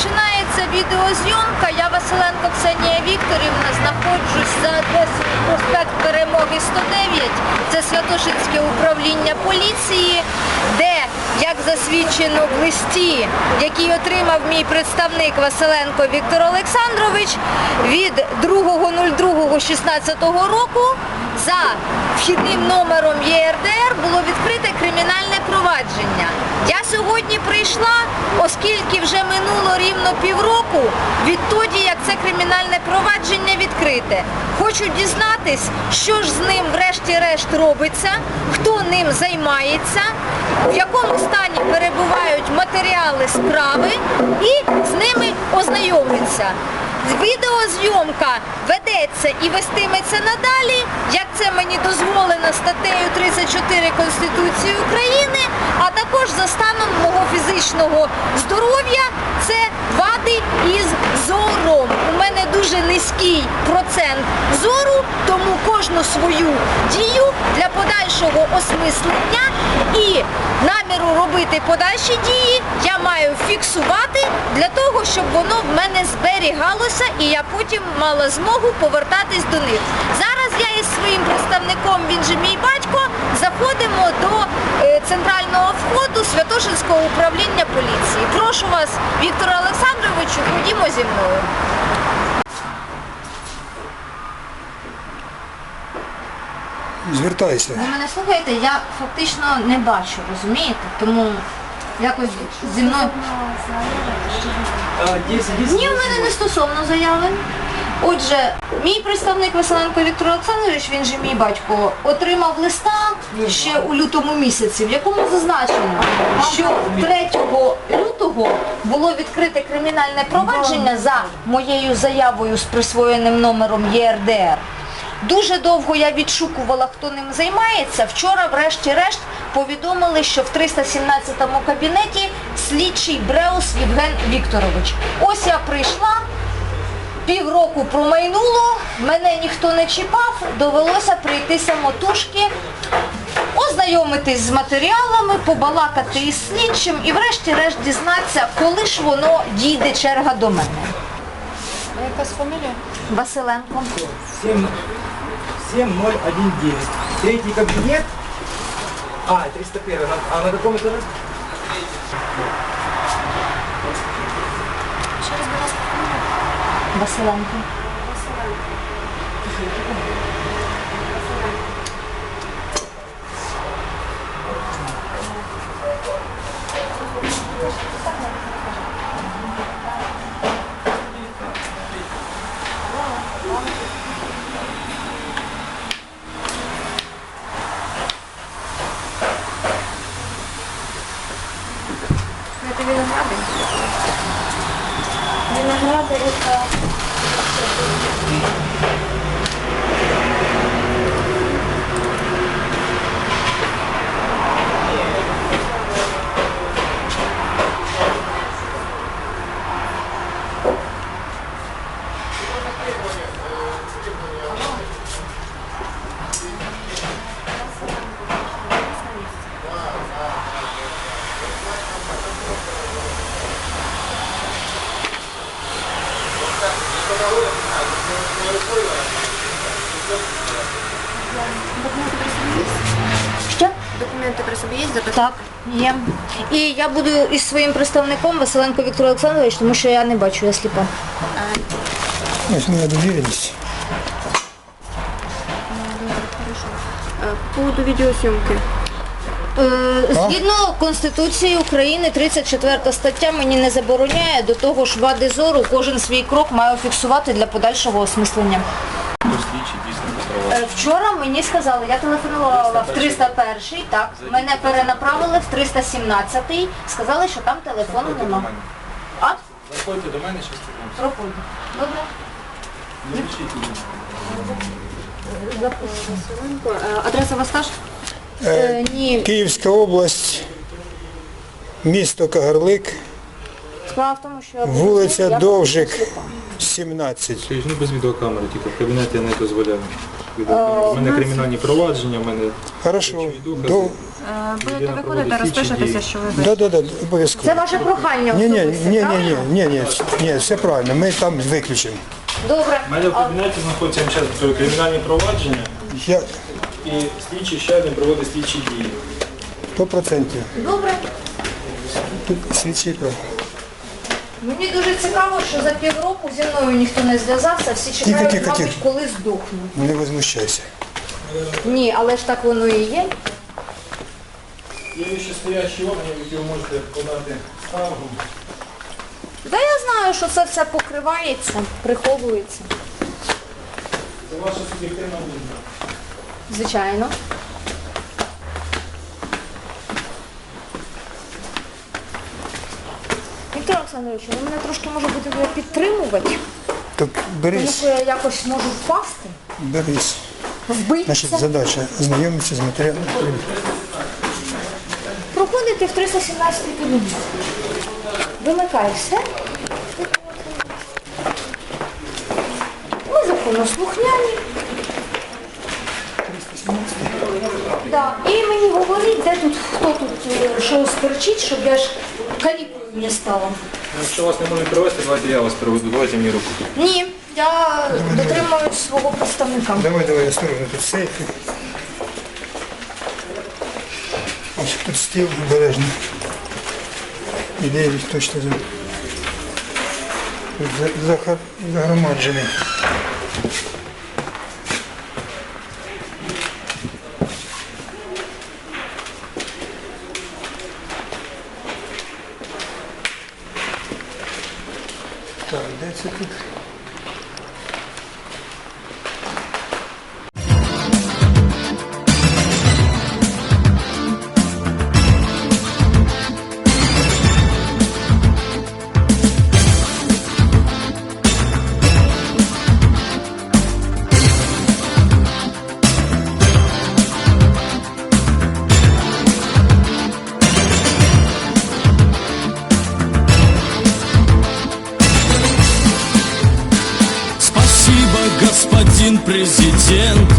Розпочинається відеозйомка. Я Василенко Ксенія Вікторівна. Знаходжусь за адресою проспект Перемоги 109. Це Святошинське управління поліції, де, як засвідчено в листі, який отримав мій представник Василенко Віктор Олександрович від 2.02.16 року за вхідним номером ЄРДР було відкрите кримінальне сьогодні прийшла, оскільки вже минуло рівно півроку відтоді, як це кримінальне провадження відкрите. Хочу дізнатись, що ж з ним врешті-решт робиться, хто ним займається, в якому стані перебувають матеріали справи і з ними ознайомитися. Відеозйомка ведеться і вестиметься надалі, як це мені дозволено статтею 34 Конституції України, а також за станом фізичного здоров'я це вади із зором. У мене дуже низький процент зору, тому кожну свою дію для подальшого осмислення і наміру робити подальші дії я маю фіксувати для того, щоб воно в мене зберігалося і я потім мала змогу повертатись до них. Зараз я із своїм представником, він же мій батько, заходимо до центрального входу Святошинського управління поліції. Прошу вас, Вікторе Олександровичу, ходімо зі мною. Звертайся. Ви мене слухаєте, я фактично не бачу, розумієте? Тому якось зі мною. Ні, в мене не стосовно заяви. Отже, мій представник Василенко Віктор Олександрович, він же мій батько, отримав листа ще у лютому місяці, в якому зазначено, що 3 лютого було відкрите кримінальне провадження за моєю заявою з присвоєним номером ЄРДР. Дуже довго я відшукувала, хто ним займається. Вчора, врешті-решт, повідомили, що в 317 кабінеті слідчий Бреус Євген Вікторович. Ось я прийшла, півроку промайнуло, мене ніхто не чіпав, довелося прийти самотужки, ознайомитись з матеріалами, побалакати із слідчим і врешті-решт дізнатися, коли ж воно дійде черга до мене. Якась фамілія? Василенко. 7019. Третий кабинет. А, 301. А На- А на каком этаже? Василенко. and another is a Що? Документы при собі є? Запис... Так, є. І я буду із своїм представником Василенко Віктор Олександрович, тому що я не бачу, я сліпа. Ось моя довіреність. Е, По поводу відеосйомки. Е, Згідно Конституції України, 34 стаття мені не забороняє до того ж вади зору кожен свій крок має фіксувати для подальшого осмислення. Е, Вчора мені сказали, я телефонувала в 301, так, мене перенаправили в 317, сказали, що там телефону нема. А? Заходьте до мене, щось секунд. Проходь. Добре. Е, Адреса вас та ж? Е, ні, Київська область, місто Кагарлик, справа в тому, що вулиця я Довжик, 17. Тобто, ну, без відеокамери, тільки в кабінеті я не дозволяю. Відеокамери. У мене кримінальні провадження, у мене Хорошо. Речові докази. До, Е, Будете Людина виходити, проводить слідчі розпишетеся, дії. що ви. Да, да, да, обов'язково. Це ваше прохання Ні, ні, особисте, ні, ні, правильно? ні, ні, ні, ні, все правильно. Ми там виключимо. Добре. У мене в кабінеті знаходиться зараз кримінальні провадження Я і слідчий ще один проводить слідчі дії. 100%. Добре. Слідчий прав. Мені дуже цікаво, що за півроку зі мною ніхто не зв'язався, всі чекають, тихо, мабуть, тихо. коли здохну. Не возмущайся. Ні, але ж так воно і є. Є ще стоячі органи, які ви можете подати скаргу. Та я знаю, що це все покривається, приховується. Це ваша суб'єктивна думка. Звичайно. Віктор Олександрович, ви мене трошки може будете підтримувати, Так тому що я якось можу впасти, берись. вбитися. Значить, задача знайомитися з матеріалом. Проходите в 317 кабінет. Вимикай все. Ми законослухняні. Да. І мені говоріть, де тут, хто тут е, що сперчить, щоб я ж калікою не стала. Ну, Якщо вас не можуть привезти, давайте я вас приведу. Давайте мені руку. Ні, я дотримуюсь свого представника. Давай, давай, я осторожно, тут сейфи. Ось тут стіл обережно. Ідеї точно за- за- захар- загромаджений. Так, де це президент,